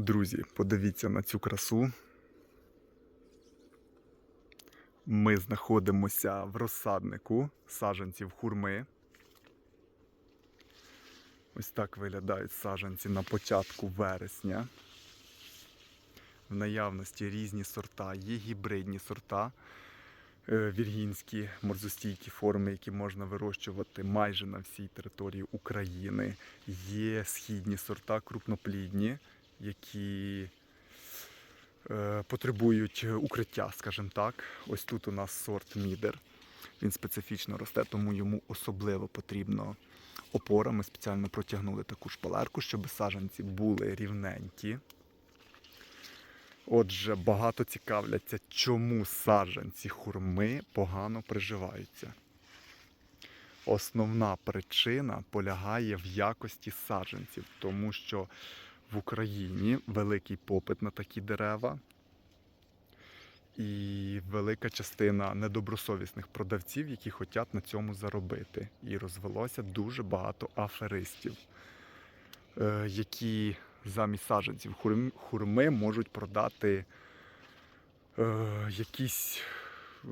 Друзі, подивіться на цю красу. Ми знаходимося в розсаднику саджанців хурми. Ось так виглядають саджанці на початку вересня. В наявності різні сорта, є гібридні сорта, е, віргінські морзостійкі форми, які можна вирощувати майже на всій території України. Є східні сорта, крупноплідні, які е, потребують укриття, скажімо так. Ось тут у нас сорт мідер. Він специфічно росте, тому йому особливо потрібно опора. Ми спеціально протягнули таку шпалерку, щоб саджанці були рівненькі. Отже, багато цікавляться, чому саджанці хурми погано приживаються. Основна причина полягає в якості саджанців, тому що в Україні великий попит на такі дерева, і велика частина недобросовісних продавців, які хочуть на цьому заробити. І розвелося дуже багато аферистів, е, які замість саджанців хурми можуть продати е, якісь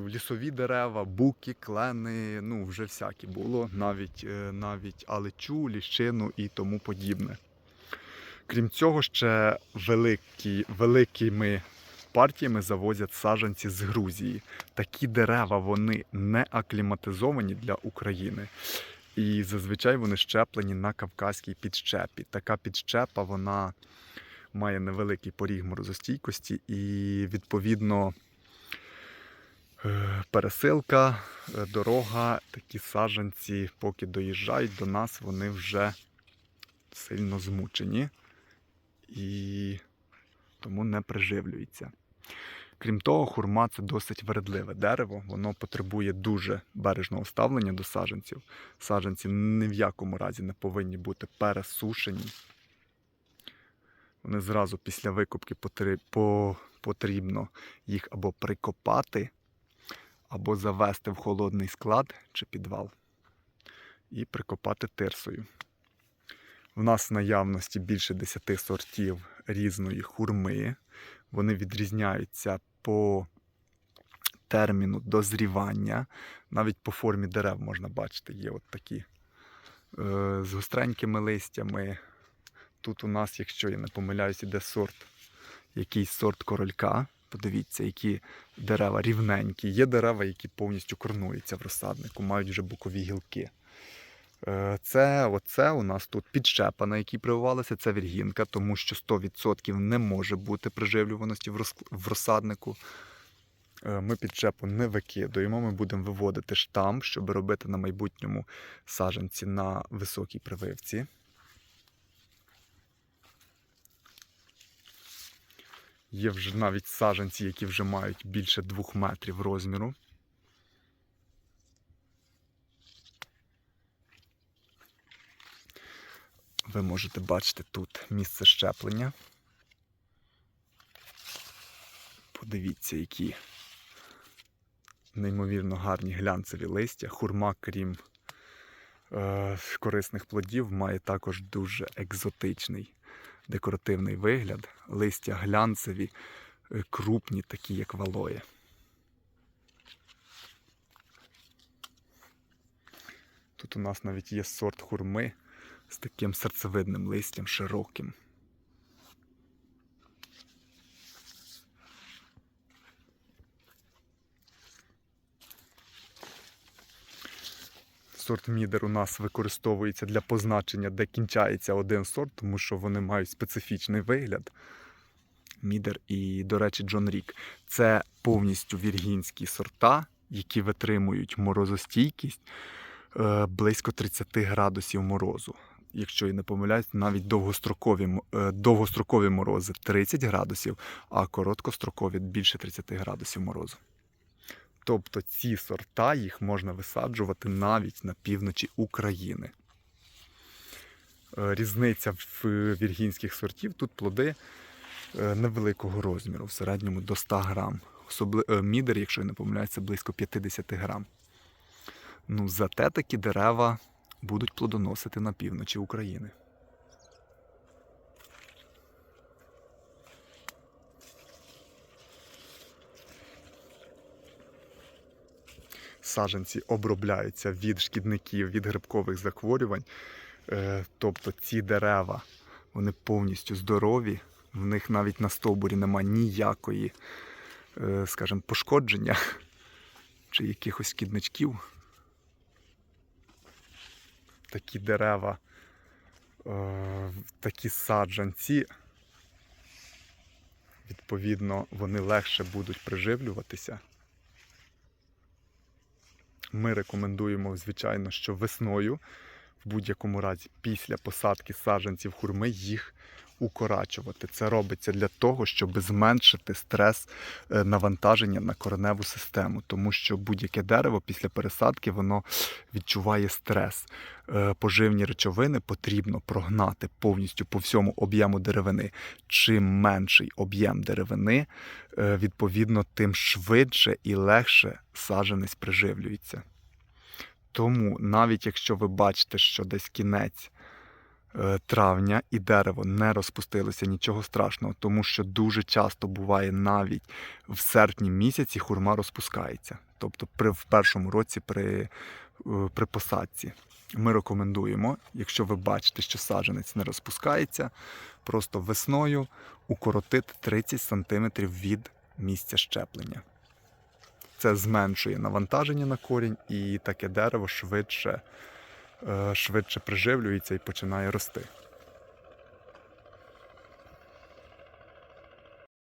лісові дерева, буки, клени, ну вже всякі було, навіть, е, навіть алечу, ліщину і тому подібне. Крім цього, ще великі, великими партіями завозять саджанці з Грузії. Такі дерева вони не акліматизовані для України. І зазвичай вони щеплені на кавказькій підщепі. Така підщепа вона має невеликий поріг морозостійкості і, відповідно, е, пересилка, е, дорога, такі саджанці, поки доїжджають до нас, вони вже сильно змучені і тому не приживлюються. Крім того, хурма це досить вередливе дерево, воно потребує дуже бережного ставлення до саджанців. Саджанці ні в якому разі не повинні бути пересушені. Вони зразу після по- потрібно їх або прикопати, або завести в холодний склад чи підвал і прикопати тирсою. В нас в наявності більше 10 сортів різної хурми. Вони відрізняються по терміну дозрівання. Навіть по формі дерев можна бачити, є от такі е, з гостренькими листями. Тут у нас, якщо я не помиляюсь, іде сорт, якийсь сорт королька. Подивіться, які дерева рівненькі. Є дерева, які повністю корнуються в розсаднику, мають вже бокові гілки. Е, Це оце у нас тут підщепа, на якій прививалася, це віргінка, тому що 100% не може бути приживлюваності в роз- в розсаднику. Е, Ми підщепу не викидуємо, ми будемо виводити штамп, щоб робити на майбутньому саджанці на високій прививці. Є вже навіть саджанці, які вже мають більше 2 метрів розміру. Ви можете бачити тут місце щеплення. Подивіться, які неймовірно гарні глянцеві листя. Хурма, крім е, корисних плодів, має також дуже екзотичний декоративний вигляд. Листя глянцеві, е, крупні, такі як валої. Тут у нас навіть є сорт хурми з таким серцевидним листям широким. Сорт мідер у нас використовується для позначення, де кінчається один сорт, тому що вони мають специфічний вигляд. Мідер і, до речі, Джон Рік. Це повністю віргінські сорта, які витримують морозостійкість е, близько 30 градусів морозу. Якщо я не помиляюсь, навіть довгострокові, е, довгострокові морози 30 градусів, а короткострокові більше 30 градусів морозу. Тобто ці сорта їх можна висаджувати навіть на півночі України. Е, Різниця в віргінських сортів тут плоди е, невеликого розміру, в середньому до 100 грам. Особли... е, Мідер, якщо я не помиляюсь, це близько 50 грам. Ну, зате такі дерева будуть плодоносити на півночі України. Саженці обробляються від шкідників, від грибкових захворювань. Е, тобто ці дерева, вони повністю здорові, в них навіть на стовбурі нема ніякої, е, скажімо, пошкодження чи якихось шкідничків. Такі дерева, е, такі саджанці, відповідно, вони легше будуть приживлюватися. Ми рекомендуємо, звичайно, що весною, в будь-якому разі, після посадки саджанців хурми їх укорачувати. Це робиться для того, щоб зменшити стрес е, навантаження на кореневу систему, тому що будь-яке дерево після пересадки воно відчуває стрес. Е, Поживні речовини потрібно прогнати повністю по всьому об'єму деревини. Чим менший об'єм деревини, е, відповідно, тим швидше і легше саджанець приживлюється. Тому навіть якщо ви бачите, що десь кінець травня і дерево не розпустилося, нічого страшного, тому що дуже часто буває навіть в серпні місяці хурма розпускається. Тобто при, в першому році при, е, при посадці. Ми рекомендуємо, якщо ви бачите, що саджанець не розпускається, просто весною укоротити 30 см від місця щеплення. Це зменшує навантаження на корінь, і таке дерево швидше, е, швидше приживлюється і починає рости.